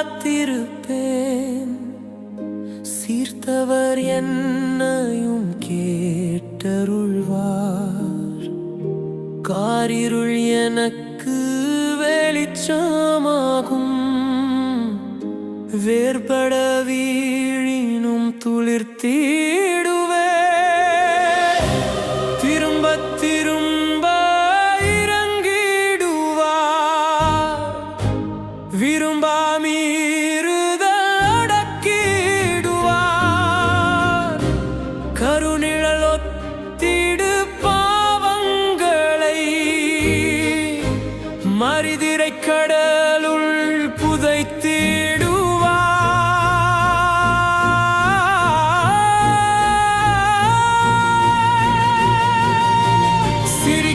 காத்திருப்பேன். சீர்த்தவர் என்னையும் கேட்டருள்வார். காரிருள் எனக்கு வெளிச்சமாகும். வேர்பட வீழினும் துளிர்த்தீர்.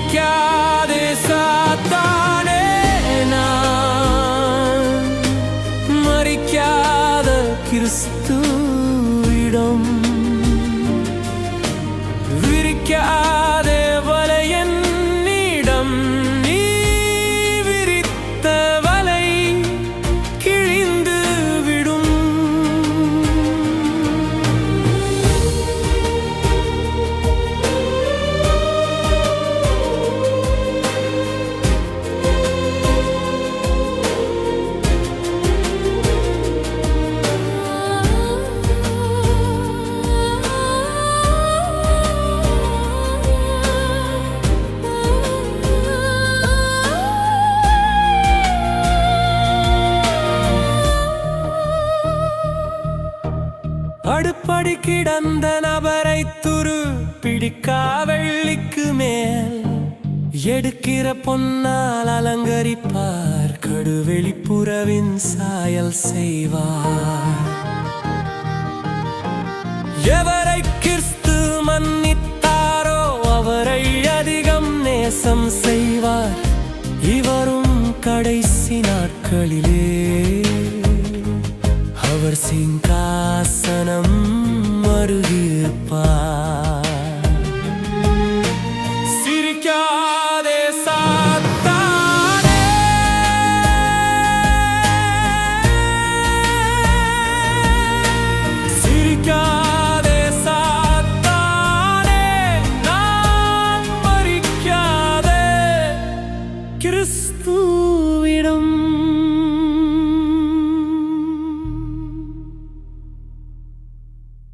சிரிக்காதே சாத்தானே நான் மறிக்காத கிறிஸ்துவிடம் அடுப்படி கிடந்த நபரை துரு பிடிக்கா வெள்ளிக்கு மேல். எடுக்கிற பொன்னால் அலங்கரிப்பார். கடுவெளிப்புறவின் சாயல் செய்வார். எவரை கிறிஸ்து மன்னித்தாரோ அவரை அதிகம் நேசம் செய்வார். இவரும் கடைசி நாட்களிலே. அவர் சிங்காசனம் அருகிருப்பார்